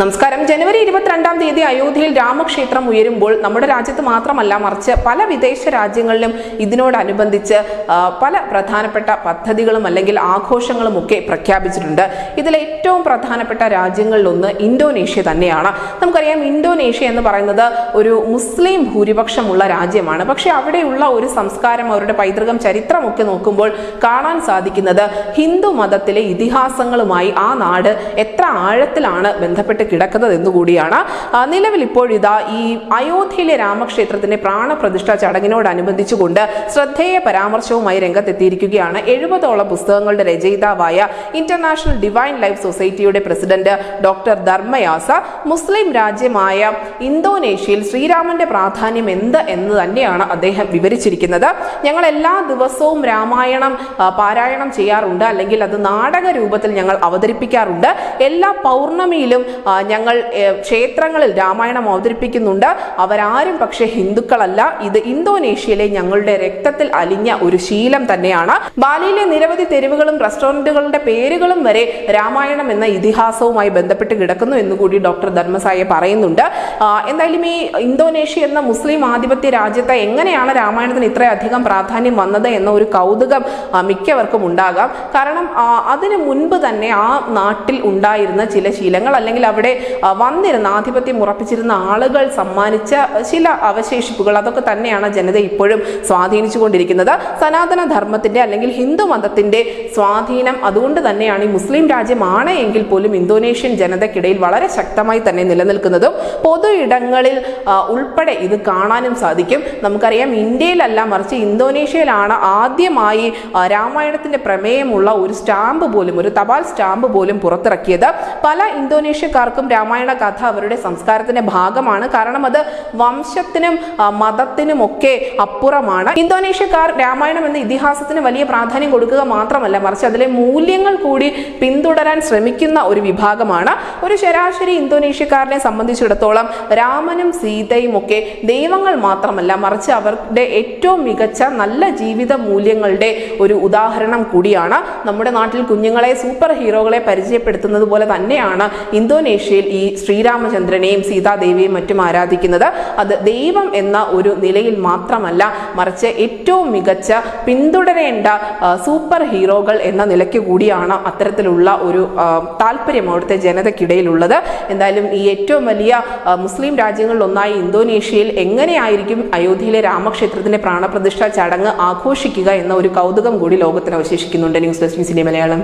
നമസ്കാരം. ജനുവരി ഇരുപത്തിരണ്ടാം തീയതി അയോധ്യയിൽ രാമക്ഷേത്രം ഉയരുമ്പോൾ നമ്മുടെ രാജ്യത്ത് മാത്രമല്ല മറിച്ച് പല വിദേശ രാജ്യങ്ങളിലും ഇതിനോടനുബന്ധിച്ച് പല പ്രധാനപ്പെട്ട പദ്ധതികളും അല്ലെങ്കിൽ ആഘോഷങ്ങളും ഒക്കെ പ്രഖ്യാപിച്ചിട്ടുണ്ട്. ഇതിൽ ഏറ്റവും പ്രധാനപ്പെട്ട രാജ്യങ്ങളിലൊന്ന് ഇന്തോനേഷ്യ തന്നെയാണ്. നമുക്കറിയാം ഇന്തോനേഷ്യ എന്ന് പറയുന്നത് ഒരു മുസ്ലിം ഭൂരിപക്ഷമുള്ള രാജ്യമാണ്. പക്ഷേ അവിടെയുള്ള ഒരു സംസ്കാരം അവരുടെ പൈതൃകം ചരിത്രമൊക്കെ നോക്കുമ്പോൾ കാണാൻ സാധിക്കുന്നത് ഹിന്ദു മതത്തിലെ ഇതിഹാസങ്ങളുമായി ആ നാട് എത്ര ആഴത്തിലാണ് ബന്ധപ്പെട്ട് കിടക്കുന്നത് എന്നുകൂടിയാണ്. നിലവിൽ ഇപ്പോഴിതാ ഈ അയോധ്യയിലെ രാമക്ഷേത്രത്തിന്റെ പ്രാണപ്രതിഷ്ഠ ചടങ്ങിനോടനുബന്ധിച്ചുകൊണ്ട് ശ്രദ്ധേയ പരാമർശവുമായി രംഗത്തെത്തിയിരിക്കുകയാണ് എഴുപതോളം പുസ്തകങ്ങളുടെ രചയിതാവായ international divine life society president doctor Dharmayasa മുസ്ലിം രാജ്യമായ ഇന്തോനേഷ്യയിൽ ശ്രീരാമന്റെ പ്രാധാന്യം എന്ത് എന്ന് തന്നെയാണ് അദ്ദേഹം വിവരിച്ചിരിക്കുന്നത്. ഞങ്ങൾ എല്ലാ ദിവസവും രാമായണം പാരായണം ചെയ്യാറുണ്ട്. അല്ലെങ്കിൽ അത് നാടക രൂപത്തിൽ ഞങ്ങൾ അവതരിപ്പിക്കാറുണ്ട്. എല്ലാ പൗർണമിയിലും ഞങ്ങൾ ക്ഷേത്രങ്ങളിൽ രാമായണം അവതരിപ്പിക്കുന്നുണ്ട്. അവരാരും പക്ഷേ ഹിന്ദുക്കളല്ല. ഇത് ഇന്തോനേഷ്യയിലെ ഞങ്ങളുടെ രക്തത്തിൽ അലിഞ്ഞ ഒരു ശീലം തന്നെയാണ്. ബാലിയിലെ നിരവധി തെരുവുകളും റെസ്റ്റോറന്റുകളുടെ പേരുകളും വരെ രാമായണം എന്ന ഇതിഹാസവുമായി ബന്ധപ്പെട്ട് കിടക്കുന്നു എന്ന് കൂടി ഡോക്ടർ ധർമ്മസായ പറയുന്നുണ്ട്. എന്തായാലും ഈ ഇന്തോനേഷ്യ എന്ന മുസ്ലിം ആധിപത്യ രാജ്യത്തെ എങ്ങനെയാണ് രാമായണത്തിന് ഇത്രയധികം പ്രാധാന്യം വന്നത് എന്ന ഒരു കൗതുകം മിക്കവർക്കും ഉണ്ടാകാം. കാരണം അതിനു മുൻപ് തന്നെ ആ നാട്ടിൽ ഉണ്ടായിരുന്ന ചില ശീലങ്ങൾ അല്ലെങ്കിൽ അവിടെ വന്നിരുന്ന ആധിപത്യം ഉറപ്പിച്ചിരുന്ന ആളുകൾ സമ്മാനിച്ച ചില അവശേഷിപ്പുകൾ അതൊക്കെ തന്നെയാണ് ജനത ഇപ്പോഴും സ്വാധീനിച്ചുകൊണ്ടിരിക്കുന്നത്. സനാതന ധർമ്മത്തിന്റെ അല്ലെങ്കിൽ ഹിന്ദു മതത്തിന്റെ സ്വാധീനം അതുകൊണ്ട് തന്നെയാണ് ഈ മുസ്ലിം രാജ്യമാണ് എങ്കിൽ പോലും ഇന്തോനേഷ്യൻ ജനതയ്ക്കിടയിൽ വളരെ ശക്തമായി തന്നെ നിലനിൽക്കുന്നതും പൊതു ഇടങ്ങളിൽ ഉൾപ്പെടെ ഇത് കാണാനും സാധിക്കും. നമുക്കറിയാം ഇന്ത്യയിലല്ല മറിച്ച് ഇന്തോനേഷ്യയിലാണ് ആദ്യമായി രാമായണത്തിന്റെ പ്രമേയമുള്ള ഒരു സ്റ്റാമ്പ് പോലും ഒരു തപാൽ സ്റ്റാമ്പ് പോലും പുറത്തിറക്കിയത്. പല ഇന്തോനേഷ്യക്കാർക്കും രാമായണ കഥ അവരുടെ സംസ്കാരത്തിന്റെ ഭാഗമാണ്. കാരണം അത് വംശത്തിനും മതത്തിനും ഒക്കെ അപ്പുറമാണ്. ഇന്തോനേഷ്യക്കാർ രാമായണം എന്ന ഇതിഹാസത്തിന് വലിയ പ്രാധാന്യം കൊടുക്കുക മാത്രമല്ല മറിച്ച് അതിലെ മൂല്യങ്ങൾ കൂടി പിന്തുടരാൻ ശ്രമിക്കുന്ന ഒരു വിഭാഗമാണ്. ഒരു ശരാശരി ഇന്തോനേഷ്യക്കാരനെ സംബന്ധിച്ചിടത്തോളം രാമനും സീതയും ഒക്കെ ദൈവങ്ങൾ മാത്രമല്ല മറിച്ച് അവരുടെ ഏറ്റവും മികച്ച നല്ല ജീവിത മൂല്യങ്ങളുടെ ഒരു ഉദാഹരണം കൂടിയാണ്. നമ്മുടെ നാട്ടിൽ കുഞ്ഞുങ്ങളെ സൂപ്പർ ഹീറോകളെ പരിചയപ്പെടുത്തുന്നത് പോലെ തന്നെയാണ് ഇന്തോനേഷ്യയിൽ ഈ ശ്രീരാമചന്ദ്രനെയും സീതാദേവിയെയും മറ്റും ആരാധിക്കുന്നത് അത് ദൈവം എന്ന ഒരു നിലയിൽ മാത്രമല്ല മറിച്ച് ഏറ്റവും മികച്ച പിന്തുടരേണ്ട സൂപ്പർ ഹീറോകൾ എന്ന നിലയ്ക്ക് കൂടിയാണ് അത്തരത്തിലുള്ള ഒരു താല്പര്യം അവിടുത്തെ ജനതയ്ക്കിടയിലുള്ളത്. എന്തായാലും ഈ ഏറ്റവും വലിയ മുസ്ലിം രാജ്യങ്ങളിലൊന്നായി ഇന്തോനേഷ്യയിൽ എങ്ങനെയായിരിക്കും അയോധ്യയിലെ രാമക്ഷേത്രത്തിന്റെ പ്രാണപ്രതിഷ്ഠ ചടങ്ങ് ആഘോഷിക്കുക എന്ന ഒരു കൗതുകം കൂടി ലോകത്തിന് അവശേഷിക്കുന്നുണ്ട്. News desk Malayalam.